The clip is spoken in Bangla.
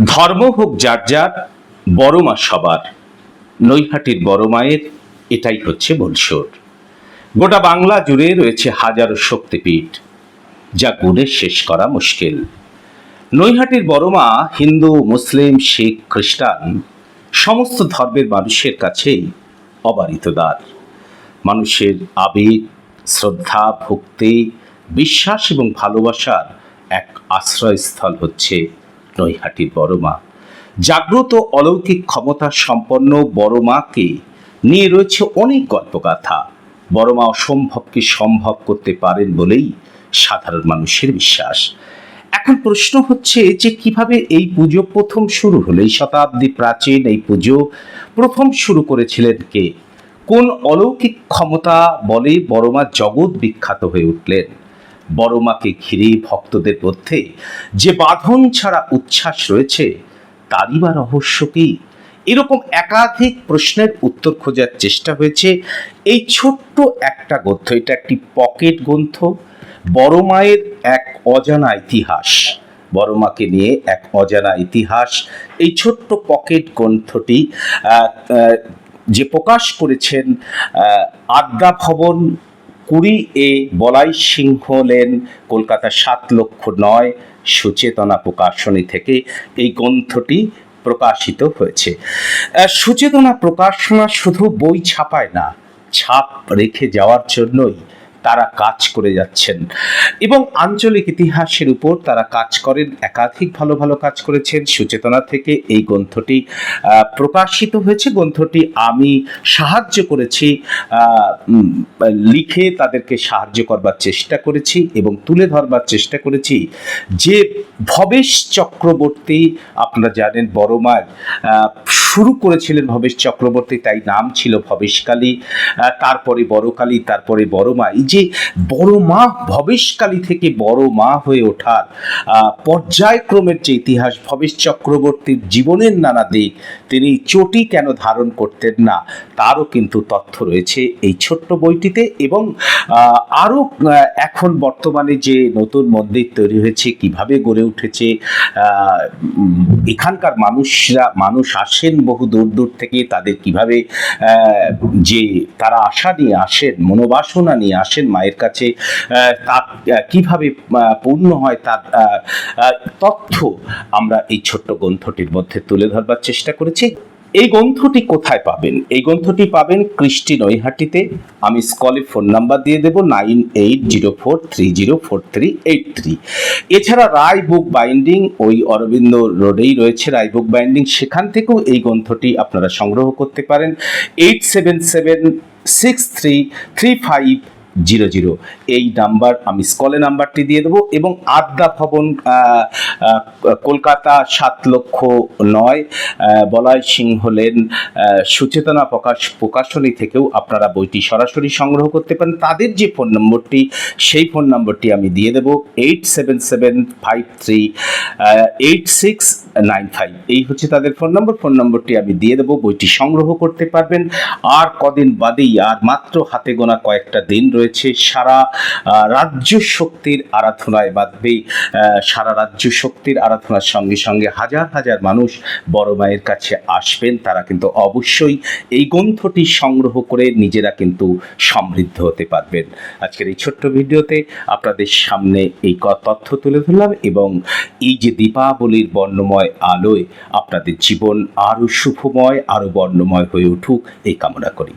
ধর্ম হোক যার যার, বড়মা সবার। নৈহাটির বড় মায়ের, এটাই হচ্ছে বলসর গোটা বাংলা জুড়ে রয়েছে হাজারো শক্তিপীঠ, যা গুণে শেষ করা মুশকিল। নৈহাটির বড় মা, হিন্দু, মুসলিম, শিখ, খ্রিস্টান, সমস্ত ধর্মের মানুষের কাছেই অবারিত দ্বার। মানুষের আবেগ, শ্রদ্ধা, ভক্তি, বিশ্বাস এবং ভালোবাসার এক আশ্রয়স্থল হচ্ছে নৈহাটির বড় মা। জাগ্রত অলৌকিক ক্ষমতা সম্পন্ন বড় মাকে নিয়ে রয়েছে অনেক গল্পগাথা। বড় মা অসম্ভবকে সম্ভব করতে পারেন বলেই সাধারণ মানুষের বিশ্বাস। এখন প্রশ্ন হচ্ছে যে কীভাবে এই পুজো প্রথম শুরু হলো? এই শতাব্দী প্রাচীন এই পুজো প্রথম শুরু করেছিলেন কে? কোন অলৌকিক ক্ষমতা বলে বড়মা জগৎ বিখ্যাত হয়ে উঠলেন? বড়মাকে ঘিরে ভক্তদের মধ্যে যে বাঁধন ছাড়া উচ্ছ্বাস রয়েছে, তারই বা রহস্য কি? এরকম একাধিক প্রশ্নের উত্তর খোঁজার চেষ্টা হয়েছে। এই ছোট্ট একটা গ্রন্থ, এটা একটি পকেট গ্রন্থ, বড় মায়ের এক অজানা ইতিহাস। বড় মাকে নিয়ে এক অজানা ইতিহাস। এই ছোট্ট পকেট গ্রন্থটি যে প্রকাশ করেছেন আদ্যা ভবন কুড়ি এ বলাই সিংহ লেন, কলকাতা সাত লক্ষ নয়, সুচেতনা প্রকাশনী থেকে এই গ্রন্থটি প্রকাশিত হয়েছে। সুচেতনা প্রকাশনা শুধু বই ছাপায় না, ছাপ রেখে যাওয়ার জন্যই তারা কাজ করে যাচ্ছেন। এবং আঞ্চলিক ইতিহাসের উপর তারা কাজ করেন একাধিক ভালো ভালো কাজ করেছেন। সুচেতনা থেকে এই গ্রন্থটি প্রকাশিত হয়েছে। গ্রন্থটি আমি সাহায্য করেছি লিখে তাদেরকে সাহায্য করবার চেষ্টা করেছি এবং তুলে ধরবার চেষ্টা করেছি। যে ভবেশ চক্রবর্তী আপনারা জানেন বড় মার আহ, শুরু করেছিলেন ভবেশ চক্রবর্তী, তাই নাম ছিল ভবেশকালী তারপরে বড়কালী তারপরে বড় মা। এই যে বড় মা ভবেশকালী থেকে বড় মা হয়ে ওঠার পর্যায়ক্রমের যে ইতিহাস, ভবেশ চক্রবর্তীর জীবনের নানা দিক, তিনি চটি কেন ধারণ করতেন না, তারও কিন্তু তথ্য রয়েছে এই ছোট্ট বইটিতে। এবং আরও এখন বর্তমানে যে নতুন মন্দির তৈরি হয়েছে, কীভাবে গড়ে উঠেছে এখানকার মানুষরা, মানুষ আসেন বহু দূর দূর থেকে তাদের কীভাবে যে তারা আশা নিয়ে আসেন, মনোবাসনা নিয়ে আসেন মায়ের কাছে তা কীভাবে পূর্ণ হয় তার তথ্য আমরা এই ছোট্ট গ্রন্থটির মধ্যে তুলে ধরবার চেষ্টা করেছি। এই গ্রন্থটি কোথায় পাবেন? এই গ্রন্থটি পাবেন কৃষ্টি নৈহাটিতে। আমি স্কলে ফোন নাম্বার দিয়ে দেবো, nine eight zero four three zero four three eight three. এছাড়া রায় বুক বাইন্ডিং ওই অরবিন্দ রোডেই রয়েছে রায় বুক বাইন্ডিং। সেখান থেকেও এই গ্রন্থটি আপনারা সংগ্রহ করতে পারেন। Eight seven seven six three three five zero zero. এই নাম্বার, আমি স্কলে নাম্বারটি দিয়ে দেবো এবং আদ্যা ভবন কলকাতা সাত লক্ষ নয় বলাই সিংহ লেন সুচেতনা প্রকাশ, প্রকাশনী থেকেও আপনারা বইটি সরাসরি সংগ্রহ করতে পারেন। তাদের যে ফোন নম্বরটি, সেই ফোন নম্বরটি আমি দিয়ে দেবো। Eight seven seven five three eight six nine five এই হচ্ছে তাদের ফোন নম্বর ফোন নম্বরটি আমি দিয়ে দেবো। বইটি সংগ্রহ করতে পারবেন। আর কদিন বাদেই আর মাত্র হাতে গোনা কয়েকটা দিন রয়েছে। সারা রাজ্য শক্তির আরাধনায় বাঁধবে সারা রাজ্য শক্তির আরাধনার সঙ্গে সঙ্গে হাজার হাজার মানুষ বড় মায়ের কাছে আসবেন। তারা কিন্তু অবশ্যই এই গ্রন্থটি সংগ্রহ করে নিজেরা কিন্তু সমৃদ্ধ হতে পারবেন। আজকের এই ছোট্ট ভিডিওতে আপনাদের সামনে এই তথ্য তুলে ধরলাম এবং এই যে দীপাবলির বর্ণময় আলোয় আপনাদের জীবন আরও শুভময়, আরও বর্ণময় হয়ে উঠুক, এই কামনা করি।